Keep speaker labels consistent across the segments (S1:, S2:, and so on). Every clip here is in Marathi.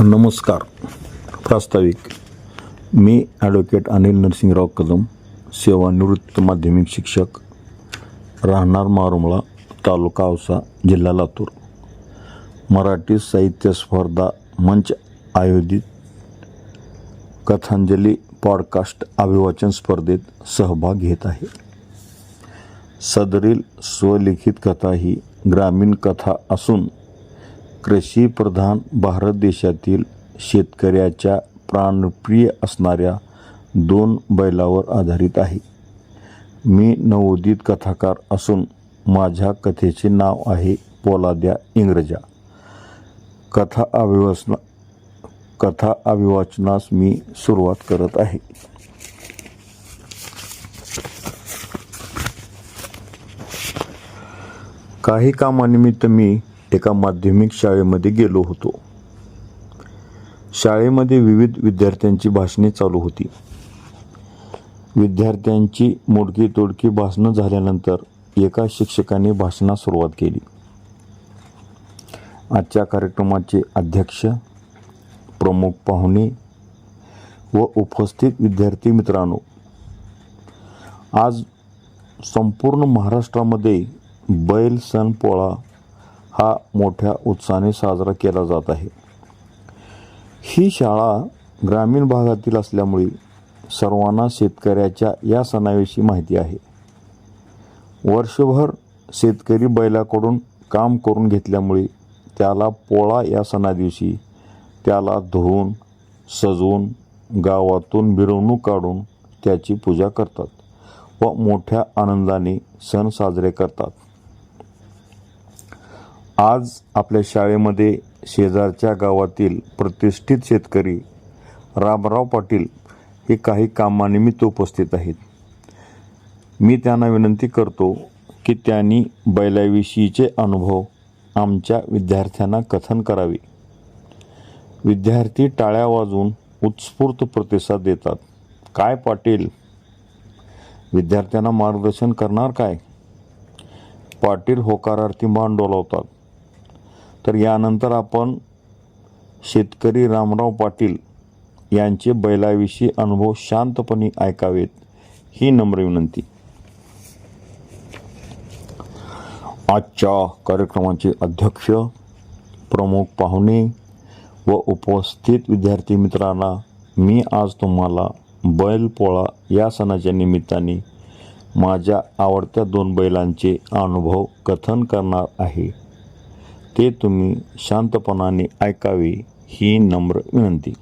S1: नमस्कार. प्रास्ताविक. मी ॲडव्होकेट अनिल नरसिंगराव कदम सेवानिवृत्त माध्यमिक शिक्षक राहणार मारुमळा तालुका औसा जिल्हा लातूर. मराठी साहित्य स्पर्धा मंच आयोजित कथांजली पॉडकास्ट अभिवाचन स्पर्धेत सहभाग घेत आहे. सदरील स्वलिखित कथा ही ग्रामीण कथा असून कृषीप्रधान भारत देशातील शेतकऱ्याच्या प्राणप्रिय असणाऱ्या दोन बैलावर आधारित आहे. मी नवोदित कथाकार असून माझ्या कथेचे नाव आहे पोलाद्या इंग्रजा. कथा अभिवाचना कथा अभिवाचनास मी सुरुवात करत आहे. काही कामानिमित्त मी एका माध्यमिक शाळेमध्ये गेलो होतो. शाळेमध्ये विविध विद्यार्थ्यांची भाषणे चालू होती. विद्यार्थ्यांची मोडकी तोडकी भाषणं झाल्यानंतर एका शिक्षकाने भाषणास सुरुवात केली. आजच्या कार्यक्रमाचे अध्यक्ष प्रमुख पाहुणे व उपस्थित विद्यार्थी मित्रांनो आज संपूर्ण महाराष्ट्रामध्ये बैल सण पोळा हा मोठ्या उत्साहाने साजरा केला जात आहे. ही शाळा ग्रामीण भागातील असल्यामुळे सर्वांना शेतकऱ्याच्या या सणाविषयी माहिती आहे. वर्षभर शेतकरी बैलाकडून काम करून घेतल्यामुळे त्याला पोळा या सणादिवशी त्याला धुवून सजवून गावातून मिरवणूक काढून त्याची पूजा करतात व मोठ्या आनंदाने सण साजरे करतात. आज आपल्या शाळेमध्ये शेजारच्या गावातील प्रतिष्ठित शेतकरी रामराव पाटील हे काही कामानिमित्त उपस्थित आहेत. मी त्यांना विनंती करतो की त्यांनी बैलाविषयीचे अनुभव आमच्या विद्यार्थ्यांना कथन करावे. विद्यार्थी टाळ्या वाजून उत्स्फूर्त प्रतिसाद देतात. काय पाटील? विद्यार्थ्यांना मार्गदर्शन करणार काय? पाटील होकारार्थी मान डोलावतात. तर यानंतर आपण शेतकरी रामराव पाटील यांचे बैलाविषयी अनुभव शांतपणे ऐकावेत ही नम्र विनंती. आजच्या कार्यक्रमाचे अध्यक्ष प्रमुख पाहुणे व उपस्थित विद्यार्थी मित्रांना मी आज तुम्हाला बैलपोळा या सणाच्या निमित्ताने माझ्या आवडत्या दोन बैलांचे अनुभव कथन करणार आहे. ते तुम्ही शांतपणाने ऐकावे ही नम्र विनंती.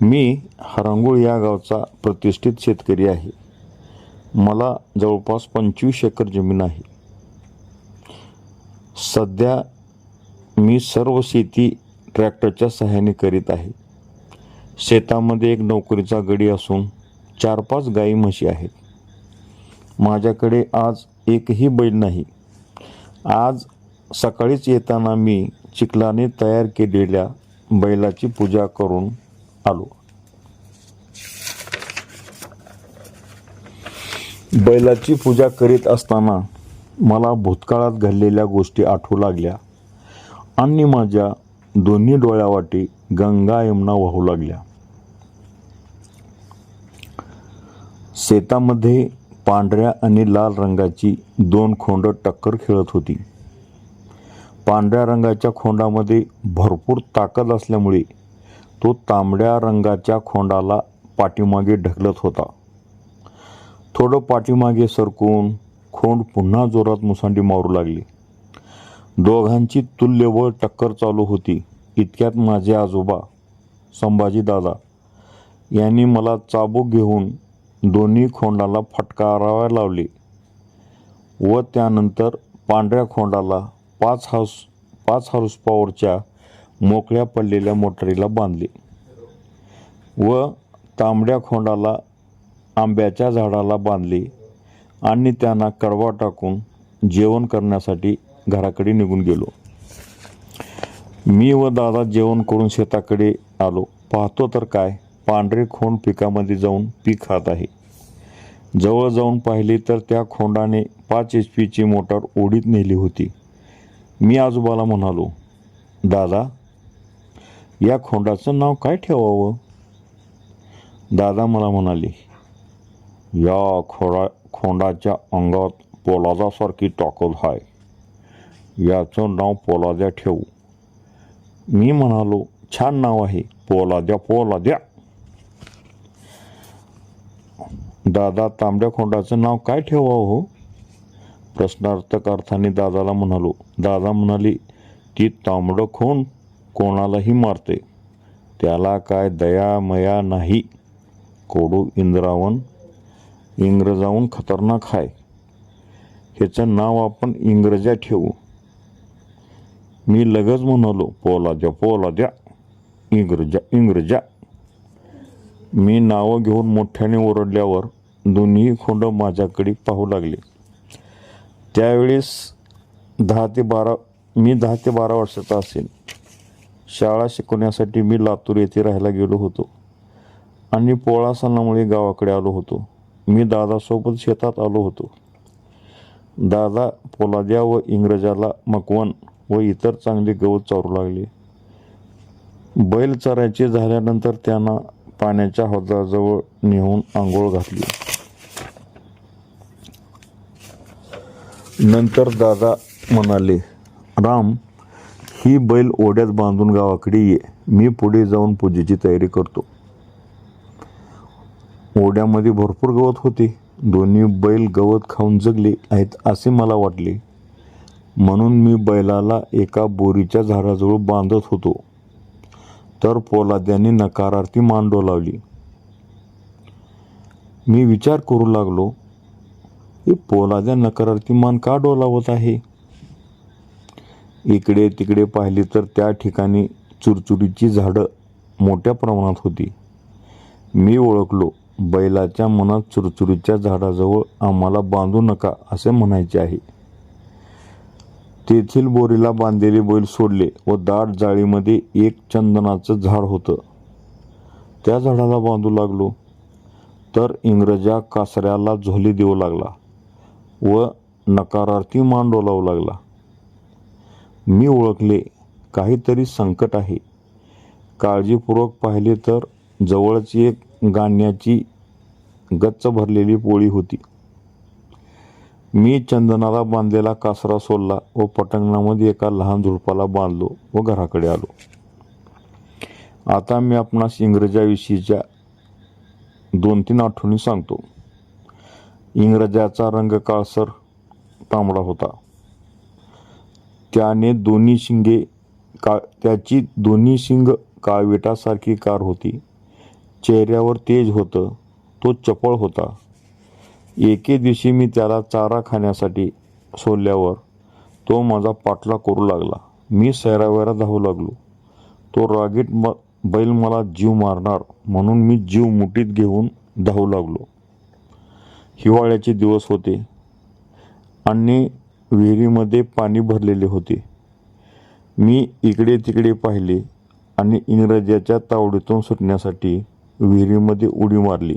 S1: मी हरंगुळ या गावचा प्रतिष्ठित शेतकरी आहे. मला जवळपास पंचवीस एकर जमीन आहे. सध्या मी सर्व शेती ट्रॅक्टरच्या सहाय्याने करीत आहे. शेतामध्ये एक नोकरीचा गडी असून चार पाच गाई म्हशी आहेत. माझ्याकडे आज एकही बैल नाही. आज सकाळीच येताना मी चिखलाने तयार केलेल्या बैलाची पूजा करून आलो. बैलाची पूजा करीत असताना मला भूतकाळात घडलेल्या गोष्टी आठवू लागल्या आणि माझ्या दोन्ही डोळ्यावाटी गंगा यमुना वाहू लागल्या. शेतामध्ये पांढऱ्या आणि लाल रंगाची दोन खोंड टक्कर खेळत होती. पांढऱ्या रंगाच्या खोंडामध्ये भरपूर ताकद असल्यामुळे तो तांबड्या रंगाच्या खोंडाला पाठीमागे ढकलत होता. थोडं पाठीमागे सरकून खोंड पुन्हा जोरात मुसांडी मारू लागली. दोघांची तुल्यबळ टक्कर चालू होती. इतक्यात माझे आजोबा संभाजीदादा यांनी मला चाबूक घेऊन दोन्ही खोंडाला फटकारावा लावले व त्यानंतर पांढऱ्या खोंडाला पाच हाऊस पाच हाऊस पॉवरच्या मोकळ्या पडलेल्या मोटारीला बांधले. व तांबड्या खोंडाला आंब्याच्या झाडाला बांधले आणि त्यांना कडवा टाकून जेवण करण्यासाठी घराकडे निघून गेलो. मी व दादा जेवण करून शेताकडे आलो. पाहतो तर काय पांढरे खोंड पिकामध्ये जाऊन पीक खात आहे. जवळ जाऊन पाहिले तर त्या खोंडाने पाच एच पीची मोटार ओढीत नेली होती. मी आजोबाला म्हणालो दादा या खोंडाचं नाव काय ठेवावं? दादा मला म्हणाले या खोडा खोंडाच्या अंगात पोलादासारखी ताकद आहे याचं नाव पोलाद्या ठेवू. मी म्हणालो छान नाव आहे पोलाद्या पोलाद्या. दादा तांबड्या खोंडाचं नाव काय ठेवावं हो? प्रश्नार्थक अर्थाने दादाला म्हणालो. दादा म्हणाली ती तांबडं खून कोणालाही मारते. त्याला काय दया मया नाही. कोडू इंद्रावन इंग्रजाहून खतरनाक आहे ह्याचं नाव आपण इंग्रजा ठेवू. मी लगेच म्हणालो पोलाद्या पोलाद्या इंग्रजा इंग्रजा. मी नावं घेऊन मोठ्याने ओरडल्यावर दोन्ही खोंड माझ्याकडे पाहू लागले. त्यावेळेस दहा ते बारा मी दहा ते बारा वर्षाचा असेल शाळा शिकवण्यासाठी मी लातूर येथे राहायला गेलो होतो. आणि पोळा सणामुळे गावाकडे आलो होतो. मी दादासोबत शेतात आलो होतो. दादा पोलाद्या व इंग्रजाला मकवण व इतर चांगले गवत चारू लागले. बैल चरायचे झाल्यानंतर त्यांना पाण्याच्या हौदाजवळ नेऊन आंघोळ घातली. नंतर दादा म्हणाले राम ही बैल ओढ्यात बांधून गावाकडे ये. मी पुढे जाऊन पूजेची तयारी करतो. ओढ्यामध्ये भरपूर गवत होते. दोन्ही बैल गवत खाऊन जगले आहेत असे मला वाटले. म्हणून मी बैलाला एका बोरीच्या झाडाजवळ बांधत होतो. तर पोलाद्याने नकारार्थी मांडो लावली मी विचार करू लागलो की पोलाद्या नकारार्थी मान का डोलावत आहे? इकडे तिकडे पाहिले तर त्या ठिकाणी चुरचुरीची झाडं मोठ्या प्रमाणात होती. मी ओळखलो बैलाच्या मनात चुरचुरीच्या झाडाजवळ आम्हाला बांधू नका असे म्हणायचे आहे. तेथील बोरीला बांधलेले बैल सोडले व दाट जाळीमध्ये एक चंदनाचं झाड होतं. त्या झाडाला बांधू लागलो तर इंग्रजा कासऱ्याला झोली देऊ लागला. व नकारार्थी मान डोलावू लागला. मी ओळखले काहीतरी संकट आहे. काळजीपूर्वक पाहिले तर जवळच एक गाण्याची गच्च भरलेली पोळी होती. मी चंदनाला बांधलेला कासरा सोडला व पटंगणामध्ये एका लहान झुडपाला बांधलो व घराकडे आलो. आता मी आपणास इंग्रजाविषयीच्या दोन तीन आठवणी सांगतो. इंग्रजाचा रंग काळसर तांबडा होता. त्याने दोन्ही शिंगे का त्याची दोन्ही शिंग काळविटासारखी कार होती. चेहऱ्यावर तेज होतं तो चपळ होता. एके दिवशी मी त्याला चारा खाण्यासाठी सोडल्यावर तो माझा पाठला करू लागला. मी सैरावैरा धावू लागलो. तो रागीट म बैल मला जीव मारणार म्हणून मी जीव मुठीत घेऊन धावू लागलो. हिवाळ्याचे दिवस होते आणि विहिरीमध्ये पाणी भरलेले होते. मी इकडे तिकडे पाहिले आणि इंग्रजाच्या तावडीतून सुटण्यासाठी विहिरीमध्ये उडी मारली.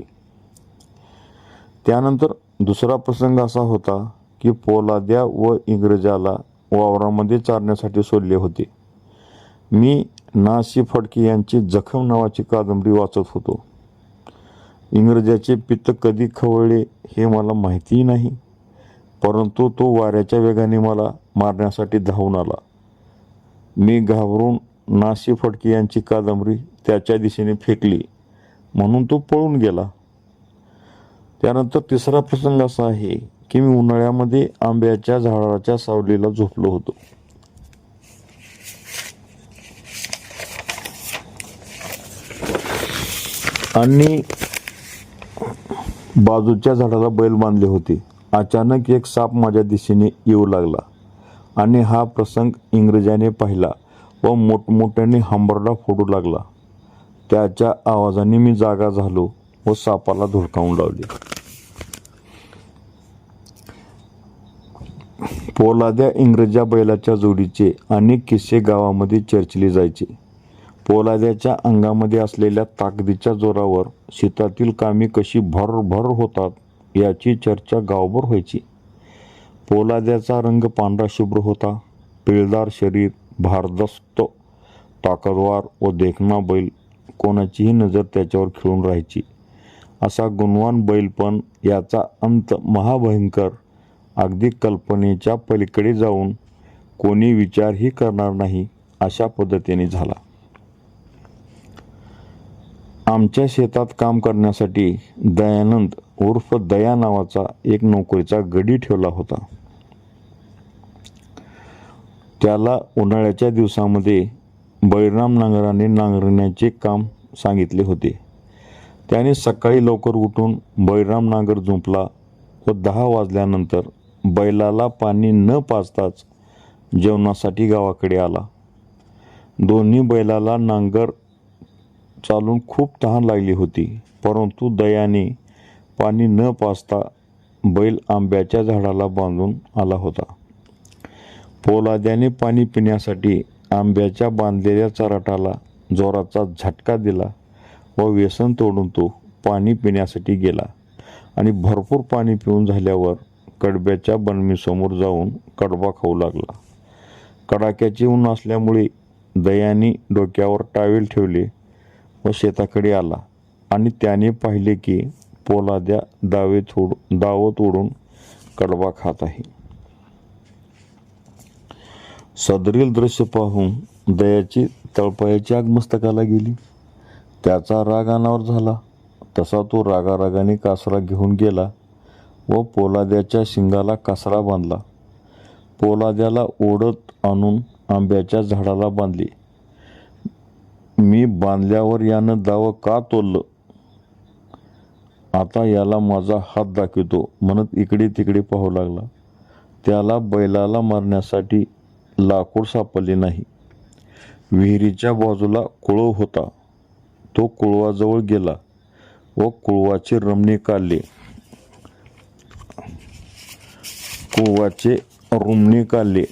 S1: त्यानंतर दुसरा प्रसंग असा होता की पोलाद्या व इंग्रजाला वावरामध्ये चारण्यासाठी सोडले होते. मी नासी फडके यांची जखम नावाची कादंबरी वाचत होतो. इंग्रजाचे पित्त कधी खवळले हे मला माहितीही नाही. परंतु तो वाऱ्याच्या वेगाने मला मारण्यासाठी धावून आला. मी घाबरून नासी फडके यांची कादंबरी त्याच्या दिशेने फेकली म्हणून तो पळून गेला. त्यानंतर तिसरा प्रसंग असा आहे की मी उन्हाळ्यामध्ये आंब्याच्या झाडाच्या सावलीला झोपलो होतो. आणि बाजूच्या झाडाला बैल बांधले होते. अचानक एक साप माझ्या दिशेने येऊ लागला आणि हा प्रसंग इंग्रजाने पाहिला व मोठमोठ्याने हंबरडा फोडू लागला. त्याच्या आवाजाने मी जागा झालो व सापाला धुडकावून लावले. पोलाद्या इंग्रजा बैलाच्या जोडीचे अनेक किस्से गावामध्ये चर्चले जायचे. पोलाद्याच्या अंगामध्ये असलेल्या ताकदीच्या जोरावर शेतातील कामे कशी भरभर होतात याची चर्चा गावभर व्हायची. पोलाद्याचा रंग पांढरा शुभ्र होता. पिळदार शरीर भारदस्त ताकदवार व देखणा बैल कोणाचीही नजर त्याच्यावर खिळून राहायची. असा गुणवान बैल पण याचा अंत महाभयंकर अगदी कल्पनेच्या पलीकडे जाऊन कोणी विचारही करणार नाही अशा पद्धतीने झाला. आमच्या शेतात काम करण्यासाठी दयानंद उर्फ दया नावाचा एक नोकरीचा गडी ठेवला होता. त्याला उन्हाळ्याच्या दिवसामध्ये बळीराम नांगराने नांगरण्याचे काम सांगितले होते. त्याने सकाळी लवकर उठून बळीराम नांगर झुंपला व दहा वाजल्यानंतर बैलाला पाणी न पाजताच जेवणासाठी गावाकडे आला. दोन्ही बैलाला नांगर चालून खूप तहान लागली होती. परंतु दयाने पाणी न पाचता बैल आंब्याच्या झाडाला बांधून आला होता. पोलाद्याने पाणी पिण्यासाठी आंब्याच्या बांधलेल्या चराटाला जोराचा झटका दिला व व्यसन तोडून तो पाणी पिण्यासाठी गेला आणि भरपूर पाणी पिऊन झाल्यावर कडब्याच्या बनमीसमोर जाऊन कडबा खाऊ लागला. कडाक्याचे ऊन असल्यामुळे दयानी डोक्यावर टावेल ठेवले व शेताकडे आला. आणि त्याने पाहिले की पोलाद्या दावे थोड दावत ओढून कडबा खात आहे. सदरील दृश्य पाहून दयाची तळपायाची आग मस्तकाला गेली. त्याचा राग अनावर झाला. तसा तो रागारागाने कासरा घेऊन गेला व पोलाद्याच्या शिंगाला कासरा बांधला. पोलाद्याला ओढत आणून आंब्याच्या झाडाला बांधले. मी बांधल्यावर यानं दावं का तोललं आता याला माझा हात दाखवतो म्हणत इकडे तिकडे पाहू लागला. त्याला बैलाला मारण्यासाठी लाकूड सापडले नाही. विहिरीच्या बाजूला कुळव होता. तो कुळवाजवळ गेला व कुळवाचे रमणे काढले. कुळवाचे रुमणे काढले.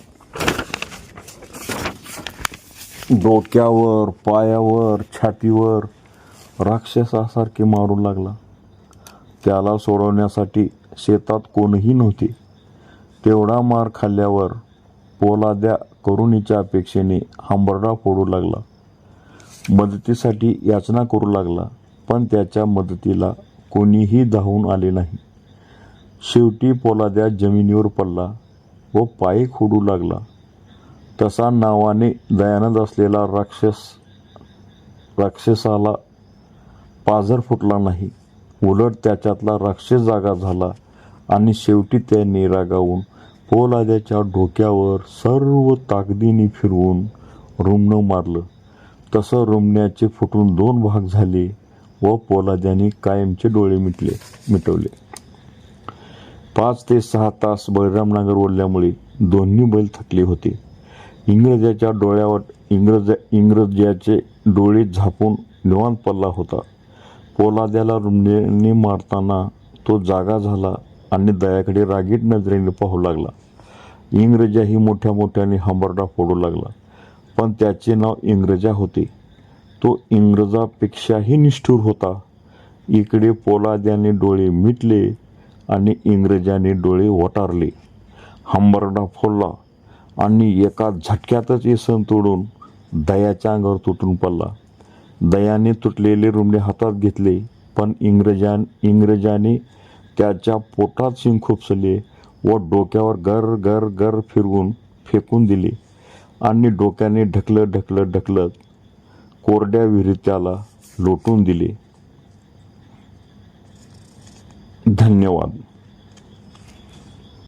S1: डोक्यावर पायावर छातीवर राक्षसासारखे मारू लागला. त्याला सोडवण्यासाठी शेतात कोणीही नव्हते. तेवढा मार खाल्ल्यावर पोलाद्या करुणीच्या अपेक्षेने हंबरडा फोडू लागला. मदतीसाठी याचना करू लागला पण त्याच्या मदतीला कोणीही धावून आले नाही. शेवटी पोलाद्या जमिनीवर पडला व पाय खोडू लागला. तसा नावाने दयानंद असलेला राक्षस राक्षसाला पाझर फुटला नाही. उलट त्याच्यातला राक्षस जागा झाला आणि शेवटी त्याने रागावून पोलाद्याच्या डोक्यावर सर्व ताकदीने फिरवून रुमणं मारलं. तसं रुमण्याचे फुटून दोन भाग झाले व पोलाद्याने कायमचे डोळे मिटले मिटवले. पाच ते सहा तास बळीराम ओढल्यामुळे दोन्ही बैल थकले होते. इंग्रजाच्या डोळ्यावर इंग्रज इंग्रजाचे डोळे झापून निवांत पडला होता. पोलाद्याला रुमणेने मारताना तो जागा झाला आणि दयाकडे रागीट नजरेने पाहू लागला. इंग्रजाही मोठ्या मोठ्याने हंबरडा फोडू लागला. पण त्याचे नाव इंग्रजा होते. तो इंग्रजापेक्षाही निष्ठुर होता. इकडे पोलाद्याने डोळे मिटले आणि इंग्रजाने डोळे वटारले. हंबरडा फोडला. आणि एका झटक्यातच येसन तोडून दयाच्या अंगावर तुटून पडला. दयाने तुटलेले रुमडे हातात घेतले पण इंग्रजान इंग्रजाने त्याच्या पोटात शिंग खुपसले व डोक्यावर गर गर गर फिरवून फेकून दिले आणि डोक्याने ढकलत ढकलत ढकलत कोरड्या विहिरीत त्याला लोटून दिले. धन्यवाद.